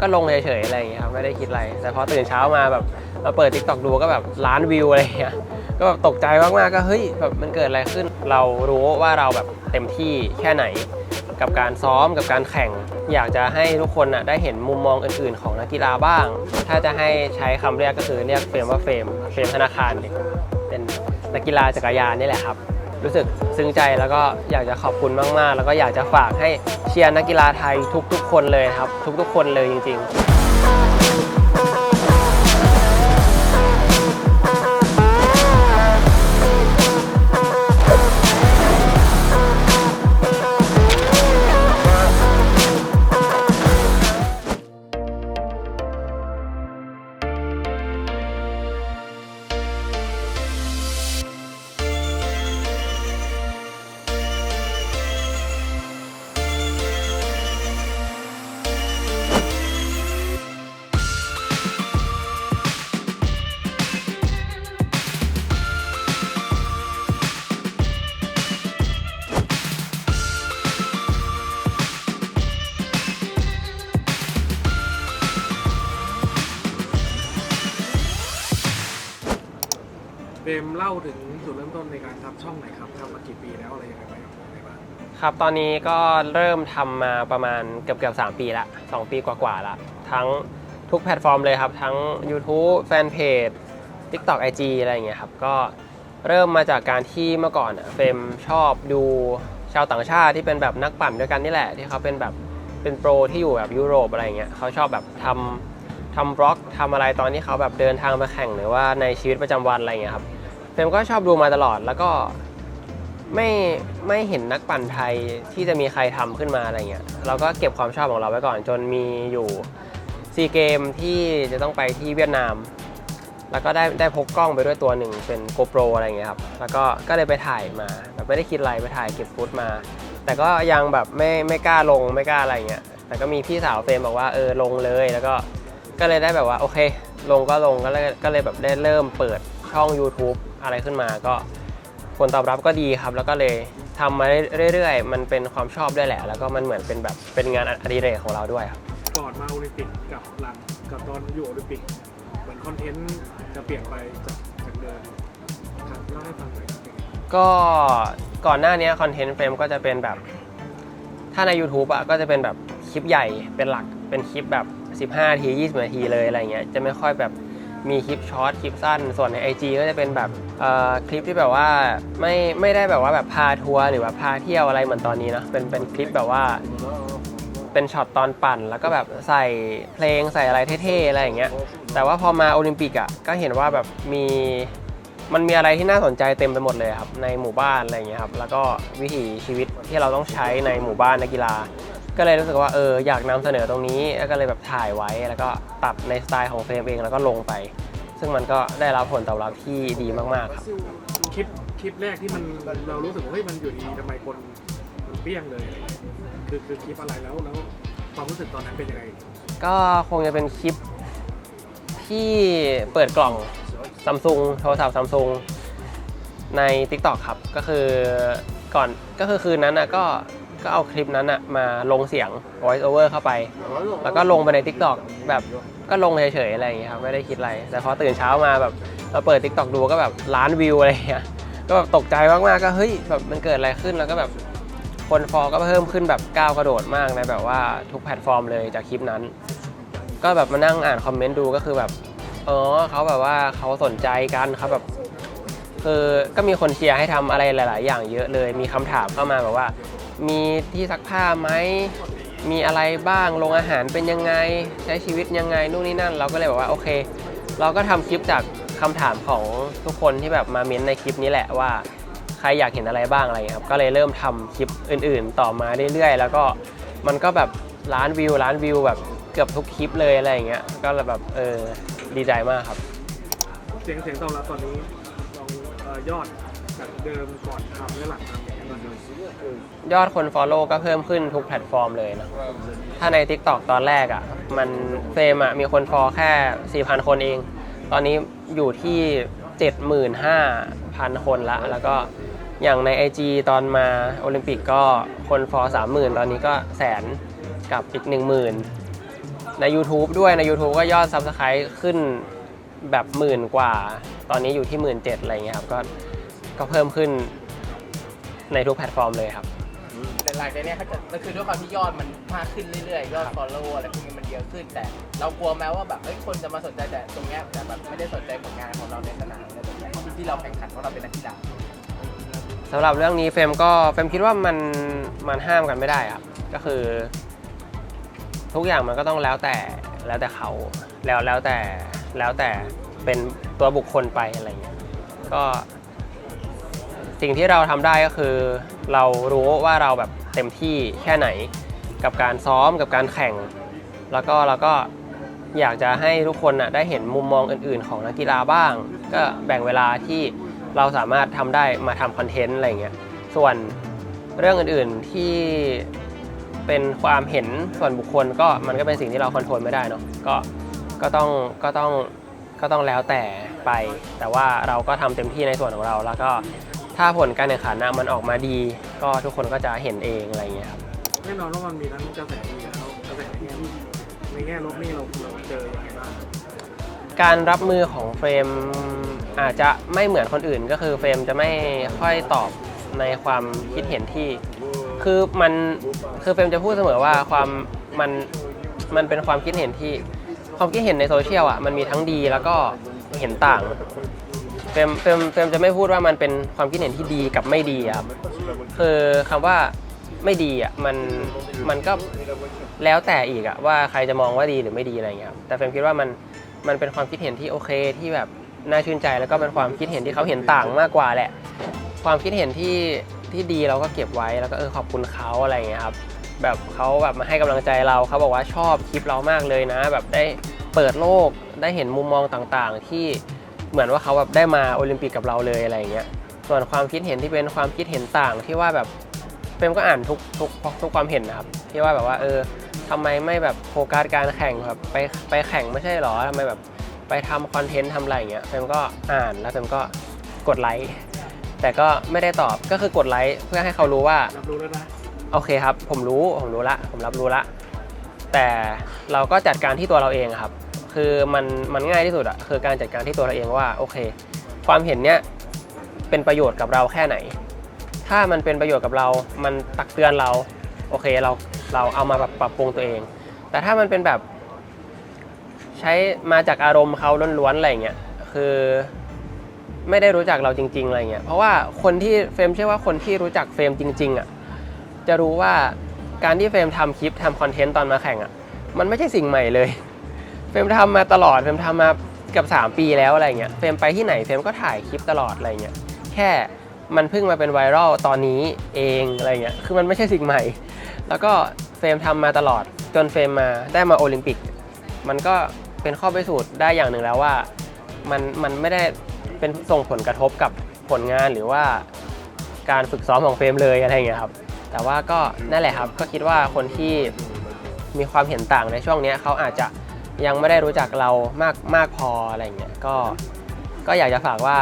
ก็ลงเฉยๆอะไรอย่างเงี้ยครับไม่ได้คิดอะไร แต่พอตื่นเช้ามาแบบมาเปิด t ิ k t o k ดูก็แบบล้านวิวอะไรอย่างเงี้ยก็แบบตกใจมากๆก็เฮ้ยแบบมันเกิดอะไรขึ้น เรารู้ว่าเราแบบเต็มที่แค่ไหน กับการซ้อมกับการแข่ง อยากจะให้ทุกคนน่ะได้เห็นมุมมองอื่นๆ ของนักกีฬาบ้าง ถ้าจะให้ใช้คำเรียกก็คือเรียกเฟรมว่าเฟรมเฟรมธนาคารเป็นนักกีฬาจักรยานนี่แหละครับ รู้สึกซึ้งใจแล้วก็อยากจะขอบคุณมาก ๆ แล้วก็อยากจะฝากให้เชียร์นักกีฬาไทยทุก ๆ คนเลยครับ ทุก ๆ คนเลยจริง ๆ เบมเล่าถึงจุดเริ่มต้นในการทำช่องไหนครับทำมากี่ปีแล้วอะไรยังไงบ้างครับอะไครับ ตอนนี้ก็เริ่มทำมาประมาณเกือบเกือบสามปีละสองปีกว่าๆละทั้งทุกแพลตฟอร์มเลยครับ ทั้ง YouTube แฟนเพจ TikTok IG อะไรอย่างเงี้ยครับ ก็เริ่มมาจากการที่เมื่อก่อนอะเฟรมชอบดูชาวต่างชาติที่เป็นแบบนักปั่นด้วยกันนี่แหละที่เขาเป็นแบบเป็นโปรที่อยู่แบบยุโรปอะไรเงี้ยเขาชอบแบบทำทำบล็อกทำอะไรตอนที่เขาแบบเดินทางไปแข่งหรือว่าในชีวิตประจำวันอะไรเงี้ยครับ เฟรมก็ชอบดูมาตลอดแล้วก็ไม่ไม่เห็นนักปั่นไทยที่จะมีใครทำขึ้นมาอะไรเงี้ยเราก็เก็บความชอบของเราไว้ก่อน จนมีอยู่ซีเกมที่จะต้องไปที่เวียดนาม แล้วก็ได้ได้พกกล้องไปด้วยตัวหนึ่งเป็น GoPro อะไรเงี้ยครับแล้วก็ก็เลยไปถ่ายมาแบบไม่ได้คิดอะไรไปถ่ายเก็บฟุตมา แต่ก็ยังแบบไม่ไม่กล้าลงไม่กล้าอะไรเงี้ยแต่ก็มีพี่สาวเฟรมบอกว่าเออลงเลยแล้วก็ก็เลยได้แบบว่าโอเค ลงก็ลงก็เลยก็เลยแบบได้เริ่มเปิดช่อง YouTube อะไรขึ้นมาก็ผลตอบรับก็ดีครับ แล้วก็เลยทำมาเรื่อยๆ มันเป็นความชอบด้วยแหละ แล้วก็มันเหมือนเป็นแบบเป็นงานอดิเรกของเราด้วยครับ ก่อนมาโอลิมปิกกับหลังกับตอนอยู่โอลิมปิกเหมือนคอนเทนต์จะเปลี่ยนไปจากจากเดิมครับเล่าให้ฟังหน่อยครับก็ก่อนหน้านี้คอนเทนต์เฟรมก็จะเป็นแบบ ถ้าใน YouTube อะก็จะเป็นแบบคลิปใหญ่เป็นหลักเป็นคลิปแบบ 15นาที20นาทีเลยอะไรเงี้ยจะไม่ค่อยแบบ มีคลิปช็อตคลิปสั้น ส่วนใน IG ก็จะเป็นแบบเอ่อคลิปที่แบบว่าไม่ไม่ได้แบบว่าแบบพาทัวร์หรือว่าพาเที่ยวอะไรเหมือนตอนนี้เนอะเป็นเป็นคลิปแบบว่าเป็นช็อตตอนปั่น แล้วก็แบบใส่เพลงใส่อะไรเท่ๆอะไรอย่างเงี้ยแต่ว่าพอมาโอลิมปิกอะก็เห็นว่าแบบมีมันมีอะไรที่น่าสนใจเต็มไปหมดเลยครับในหมู่บ้านอะไรอย่างเงี้ยครับแล้วก็วิถีชีวิตที่เราต้องใช้ในหมู่บ้านนักกีฬา ก็เลยรู้สึกว่าเอออยากนำเสนอตรงนี้แล้วก็เลยแบบถ่ายไว้แล้วก็ตัดในสไตล์ของเฟรมเองแล้วก็ลงไป ซึ่งมันก็ได้รับผลตอบรับที่ดีมากๆครับคลิปคลิปแรกที่มันเรารู้สึกว่าเฮ้ยมันอยู่ดีทำไมคนมันเปี้ยงเลยอะไรเงี้ยคือคือคลิปอะไรแล้วแล้วความรู้สึกตอนนั้นเป็นยังไงก็คงจะเป็นคลิปที่เปิดกล่องซัมซุงโทรศัพท์ซัมซุงใน TikTok ครับก็คือก่อนก็คือคืนนั้นนะก็ ก็เอาคลิปนั้นนะมาลงเสียง voice over เข้าไป แล้วก็ลงไปใน TikTok แบบก็ลงเฉยๆอะไรอย่างเงี้ยครับไม่ได้คิดอะไร แต่พอตื่นเช้ามาแบบเราเปิด TikTok ดูก็แบบล้านวิวอะไรอย่างเงี้ยก็แบบตกใจมากๆก็เฮ้ยแบบมันเกิดอะไรขึ้นแล้วก็แบบคนฟอลก็เพิ่มขึ้นแบบก้าวกระโดดมากในแบบว่าทุกแพลตฟอร์มเลยจากคลิปนั้น ก็แบบมานั่งอ่านคอมเมนต์ดูก็คือแบบเออเขาแบบว่าเขาสนใจกันเขาแบบคือก็มีคนเชียร์ให้ทำอะไรหลาย ๆ อย่างเยอะเลย มีคำถามเข้ามาแบบว่า มีที่ซักผ้าไหมมีอะไรบ้างโรงอาหารเป็นยังไง ใช้ชีวิตยังไงนู่นนี่นั่น เราก็เลยบอกว่าโอเค เราก็ทำคลิปจากคำถามของทุกคนที่แบบมาเม้นต์ในคลิปนี้แหละว่า ใครอยากเห็นอะไรบ้างอะไรอย่างนี้ครับ ก็เลยเริ่มทำคลิปอื่น ๆ ต่อมาเรื่อยๆ แล้วก็มันก็แบบล้านวิวล้านวิวแบบเกือบทุกคลิปเลยอะไรอย่างเงี้ย ก็แบบเออดีใจมากครับ เสียงเสียงตอบรับตอนนี้ลองเอ่อยอดจากเดิมก่อนทำและหลังทำ ยอดคน Follow ก็เพิ่มขึ้นทุกแพลตฟอร์มเลยนะ ถ้าใน TikTok ตอนแรกอะ่ะ มันเฟรมอะ่ะมีคนฟอลแค่ 4,000 คนเอง ตอนนี้อยู่ที่ 75,000 คนละ แล้วก็อย่างใน IG ตอนมาโอลิมปิกก็คนฟอล30,000 ตอนนี้ก็แสนกับอีก 10,000 ใน YouTube ด้วยใน YouTube ก็ยอด Subscribe ขึ้นแบบหมื่นกว่า ตอนนี้อยู่ที่หมื่นเจ็ดอะไรเงี้ยครับ ก็ก็เพิ่มขึ้น ในทุกแพลตฟอร์มเลยครับ แต่หลังจากเนี้ยถ้าเกิดก็คือด้วยความที่ยอดมันมากขึ้นเรื่อยๆ ยอด follow อะไรพวกนี้มันเยอะขึ้น แต่เรากลัวแม้ว่าแบบเอ้ยคนจะมาสนใจแต่ตรงเนี้ยแต่แบบไม่ได้สนใจผลงานของเราในสนามอะไรแบบเนี้ยที่เราแข่งขันเพราะเราเป็นนักกีฬาสำหรับเรื่องนี้เฟรมก็เฟรมคิดว่ามันมันห้ามกันไม่ได้ครับ ก็คือ ทุกอย่างมันก็ต้องแล้วแต่แล้วแต่เขาแล้วแล้วแต่แล้วแต่เป็นตัวบุคคลไปอะไรเงี้ยก็ สิ่งที่เราทำได้ก็คือ เรารู้ว่าเราแบบเต็มที่แค่ไหน กับการซ้อมกับการแข่ง แล้วก็เราก็อยากจะให้ทุกคนน่ะได้เห็นมุมมองอื่น ๆ ของนักกีฬาบ้าง ก็แบ่งเวลาที่เราสามารถทำได้มาทำคอนเทนต์อะไรเงี้ยส่วนเรื่องอื่นๆที่เป็นความเห็นส่วนบุคคลก็มันก็เป็นสิ่งที่เราคอนโทรลไม่ได้เนาะก็ก็ต้องก็ต้องก็ต้องแล้วแต่ไป แต่ว่าเราก็ทำเต็มที่ในส่วนของเราแล้วก็ ถ้าผลการแข่งขันนะมันออกมาดี ก็ทุกคนก็จะเห็นเองอะไรเงี้ยครับแน่นอนว่ามันมีทั้งกระแสดีแล้วกระแสที่ในแง่ลบนี่เราเราเจอยังไงบ้างการรับมือของเฟรมอาจจะไม่เหมือนคนอื่นก็คือเฟรมจะไม่ค่อยตอบในความคิดเห็นที่ คือมันคือเฟรมจะพูดเสมอว่าความมันมันเป็นความคิดเห็นที่ความคิดเห็นในโซเชียลอะมันมีทั้งดีแล้วก็เห็นต่าง เฟรมเฟรมเฟรมจะไม่พูดว่ามันเป็นความคิดเห็นที่ดีกับไม่ดีอะครับคือคำว่าไม่ดีอะมันมันก็แล้วแต่อีกอะว่าใครจะมองว่าดีหรือไม่ดีอะไรเงี้ยครับแต่เฟรมคิดว่ามันมันเป็นความคิดเห็นที่โอเคที่แบบน่าชื่นใจแล้วก็เป็นความคิดเห็นที่เขาเห็นต่างมากกว่าแหละ ความคิดเห็นที่ที่ดีเราก็เก็บไว้แล้วก็เออขอบคุณเขาอะไรเงี้ยครับแบบเขาแบบมาให้กำลังใจเราเขาบอกว่าชอบคลิปเรามากเลยนะ แบบได้เปิดโลกได้เห็นมุมมองต่างๆ ที่ เหมือนว่าเขาแบบได้มาโอลิมปิกกับเราเลยอะไรอย่างเงี้ยส่วนความคิดเห็นที่เป็นความคิดเห็นต่างที่ว่าแบบเฟรมก็อ่านทุกทุกทุกความเห็นนะครับที่ว่าแบบว่าเออทำไมไม่แบบโฟกัสการแข่งแบบไปไปแข่งไม่ใช่หรอทำไมแบบไปทำคอนเทนต์ทำอะไรอย่างเงี้ยเฟรมก็อ่านแล้วเฟรมก็กดไลค์แต่ก็ไม่ได้ตอบก็คือกดไลค์เพื่อให้เขารู้ว่ารับรู้แล้วนะโอเคครับ ผมรู้ผมรู้ละ ผมรับรู้ละ แต่เราก็จัดการที่ตัวเราเองอะครับ คือมันมันง่ายที่สุดอะคือการจัดการที่ตัวเราเองว่าโอเค ความเห็นเนี้ยเป็นประโยชน์กับเราแค่ไหน ถ้ามันเป็นประโยชน์กับเรา มันตักเตือนเราโอเคเราเราเอามาแบบปรับปรุงตัวเอง แต่ถ้ามันเป็นแบบ ใช้มาจากอารมณ์เขาล้วนๆอะไรเงี้ยคือไม่ได้รู้จักเราจริง ๆอะไรเงี้ยเพราะว่าคนที่เฟรมเชื่อว่าคนที่รู้จักเฟรมจริงๆอะจะรู้ว่าการที่เฟรมทำคลิปทำคอนเทนต์ตอนมาแข่งอะมันไม่ใช่สิ่งใหม่เลย รมทำมาตลอดเฟรมทำมาเกือบ3 ปีแล้วอะไรเงี้ยเฟรมไปที่ไหนเฟรมก็ถ่ายคลิปตลอดอะไรเงี้ยแค่มันเพิ่งมาเป็นไวรัลตอนนี้เองอะไรเงี้ยคือมันไม่ใช่สิ่งใหม่ แล้วก็เฟรมทำมาตลอดจนเฟรมมาได้มาโอลิมปิก มันก็เป็นข้อพิสูจน์ได้อย่างหนึ่งแล้วว่ามันมันไม่ได้เป็นส่งผลกระทบกับผลงานหรือว่าการฝึกซ้อมของเฟรมเลยอะไรเงี้ยครับแต่ว่าก็นั่นแหละครับก็คิดว่าคนที่มีความเห็นต่างในช่วงนี้เขาอาจจะ ยังไม่ได้รู้จักเรามากมากพออะไรเงี้ยก็ก็อยากจะฝากว่า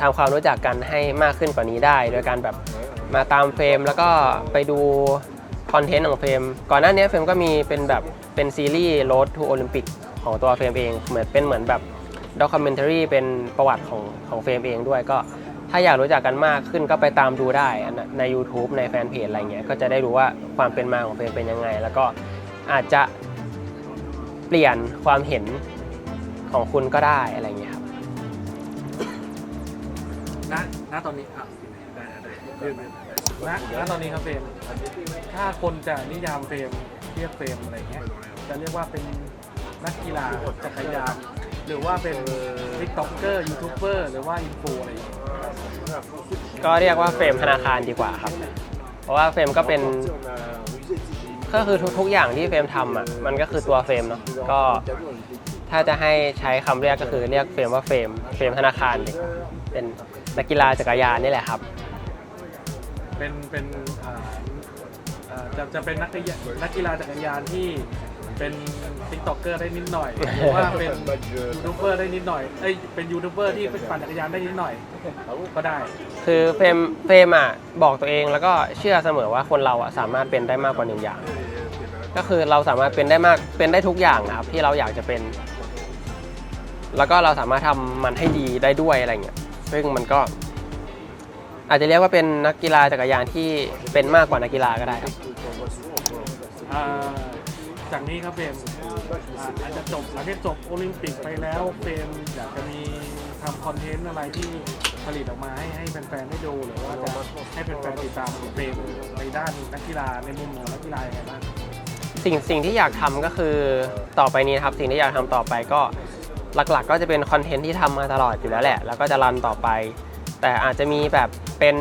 ทำความรู้จักกันให้มากขึ้นกว่านี้ได้ โดยการแบบมาตามเฟรมแล้วก็ไปดูคอนเทนต์ของเฟรมก่อนหน้านี้เฟรมก็มีเป็นแบบเป็นซีรีส์ Road to Olympic ของตัวเฟรมเองเหมือนเป็นเหมือนแบบด็อกิเมนทารีเป็นประวัติของของเฟรมเองด้วยก็ถ้าอยากรู้จักกันมากขึ้นก็ไปตามดูได้ใน YouTube ในแฟนเพจอะไรเงี้ยก็จะได้รู้ว่าความเป็นมาของเฟรมเป็นยังไง แล้วก็อาจจะ ลี่ยนความเห็นของคุณก็ได้อะไรเงี้ยครับ ณณตอนนี้อะได้ได้ได้ณณตอนนี้ครับเฟรมถ้าคนจะนิยามเฟรมเรียกเฟรมอะไรเงี้ย จะเรียกว่าเป็นนักกีฬาจักรยานหรือว่าเป็นทิกต็อกเกอร์ยูทูบเบอร์หรือว่าอินฟูอะไรอย่างเงี้ยก็เรียกว่าเฟรมธนาคารดีกว่าครับ เพราะว่าเฟรมก็เป็น ก็คือทุกๆอย่างที่เฟรมทำอะมันก็คือตัวเฟรมเนาะก็ถ้าจะให้ใช้คำเรียกก็คือเรียกเฟรมว่าเฟรมเฟรมธนาคารดีกว่าเป็นนักกีฬาจักรยานนี่แหละครับ เป็นเป็นอ่าอ่าจะจะเป็นนักกีฬานักกีฬาจักรยานที่เป็นทิกตอกเกอร์ได้นิดหน่อยหรือว่าเป็นยูทูบเบอร์ได้นิดหน่อยเอ้ยเป็นยูทูบเบอร์ที่ปั่นจักรยานได้นิดหน่อยก็ได้ คือเฟรมเฟรมอะบอกตัวเองแล้วก็เชื่อเสมอว่าคนเราอะสามารถเป็นได้มากกว่าหนึ่งอย่าง ก็คือเราสามารถเป็นได้มากเป็นได้ทุกอย่างนะครับที่เราอยากจะเป็น แล้วก็เราสามารถทำมันให้ดีได้ด้วยอะไรเงี้ยซึ่งมันก็ อาจจะเรียกว่าเป็นนักกีฬาจักรยานที่เป็นมากกว่านักกีฬาก็ได้ครับจากนี้ครับเฟรมอาจจะจบอาจจะจบโอลิมปิกไปแล้วเฟรมอยากจะมีทำคอนเทนต์อะไรที่ผลิตออกมาให้ให้แฟนๆได้ดูหรือว่าจะให้แฟนๆติดตามเฟรมในด้านนักกีฬาในมุมของนักกีฬายังไงบ้าง สิ่งสิ่งที่อยากทำก็คือต่อไปนี้ครับสิ่งที่อยากทำต่อไปก็หลักๆ ก็จะเป็นคอนเทนต์ที่ทำมาตลอดอยู่แล้วแหละ แล้วก็จะรันต่อไป แต่อาจจะมีแบบเป็น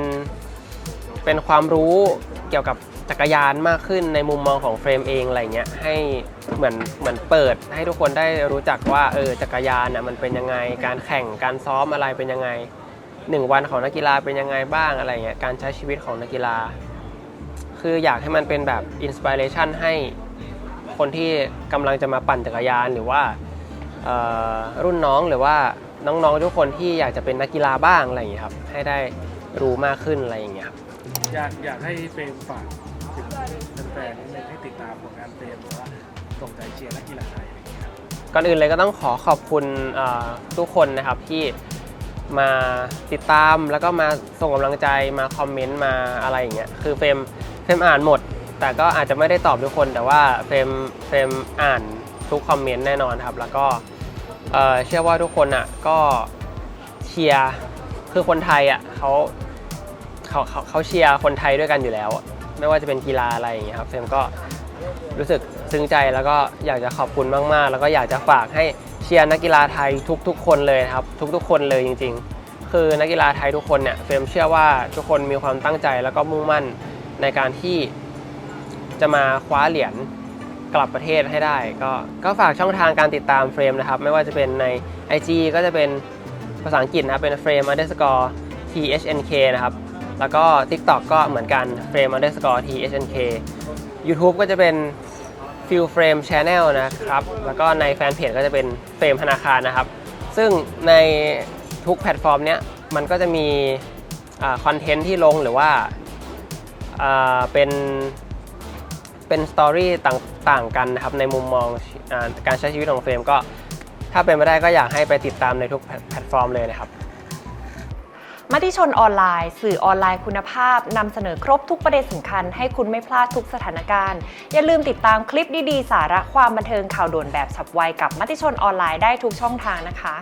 เป็นความรู้เกี่ยวกับจักรยานมากขึ้นในมุมมองของเฟรมเองอะไรเงี้ยให้เหมือนเหมือนเปิด ให้ทุกคนได้รู้จักว่าเออจักรยานน่ะมันเป็นยังไง การแข่งการซ้อมอะไรเป็นยังไงหนึ่งวันของนักกีฬาเป็นยังไงบ้างอะไรเงี้ยการใช้ชีวิตของนักกีฬา คืออยากให้มันเป็นแบบอินสปิเรชันให้ คนที่กำลังจะมาปั่นจักรยานหรือว่าเอ่อรุ่นน้องหรือว่าน้องๆทุกคนที่อยากจะเป็นนักกีฬาบ้างอะไรอย่างเงี้ยครับให้ได้รู้มากขึ้นอะไรอย่างเงี้ยครับอยากอยากให้เฟรมฝากถึงแฟนๆนิดนึงให้ติดตามผลงานเฟรมหรือว่าส่งใจเชียร์นักกีฬาไทยอะไรอย่างเงี้ยครับก่อนอื่นเลยก็ต้องขอขอบคุณเอ่อทุกคนนะครับที่มาติดตามแล้วก็มาส่งกำลังใจมาคอมเมนต์มาอะไรอย่างเงี้ยคือเฟรมเฟรมอ่านหมด แต่ก็อาจจะไม่ได้ตอบทุกคน แต่ว่าเฟรมเฟรมอ่านทุกคอมเมนต์แน่นอนครับ แล้วก็เอ่อเชื่อว่าทุกคนอะก็เชียร์คือคนไทยอะเขาเขาเขาเขาเชียร์คนไทยด้วยกันอยู่แล้ว ไม่ว่าจะเป็นกีฬาอะไรอย่างเงี้ยครับเฟรมก็รู้สึกซึ้งใจแล้วก็อยากจะขอบคุณมาก ๆ แล้วก็อยากจะฝากให้เชียร์นักกีฬาไทยทุก ๆ คนเลยครับ ทุก ๆ คนเลยจริง ๆ คือนักกีฬาไทยทุกคนเนี่ยเฟรมเชื่อว่าทุกคนมีความตั้งใจแล้วก็มุ่งมั่นในการที่ จะมาคว้าเหรียญกลับประเทศให้ได้ ก็ก็ฝากช่องทางการติดตามเฟรมนะครับ ไม่ว่าจะเป็นใน IG ก็จะเป็นภาษาอังกฤษนะครับ เป็น frame underscore thnk นะครับ แล้วก็ TikTok ก็เหมือนกัน frame underscore thnk YouTube ก็จะเป็น f i l Frame Channel นะครับ แล้วก็ในแฟนเพจก็จะเป็นเฟรมธนาคารนะครับ ซึ่งในทุกแพลตฟอร์มเนี้ยมันก็จะมีคอนเทนต์ที่ลงหรือว่าอ่าเป็น เป็นสตอรี่ต่างๆกันนะครับในมุมมองอาการใช้ชีวิตของเฟรมก็ ถ้าเป็นไม่ได้ก็อยากให้ไปติดตามในทุกแพลตฟอร์มเลยนะครับ มติชนออนไลน์ สื่อออนไลน์คุณภาพนำเสนอครบทุกประเด็นสำคัญ ให้คุณไม่พลาดทุกสถานการณ์ อย่าลืมติดตามคลิปดีๆ สาระความบันเทิงข่าวด่วนแบบฉับไวกับมติชนออนไลน์ได้ทุกช่องทางนะคะ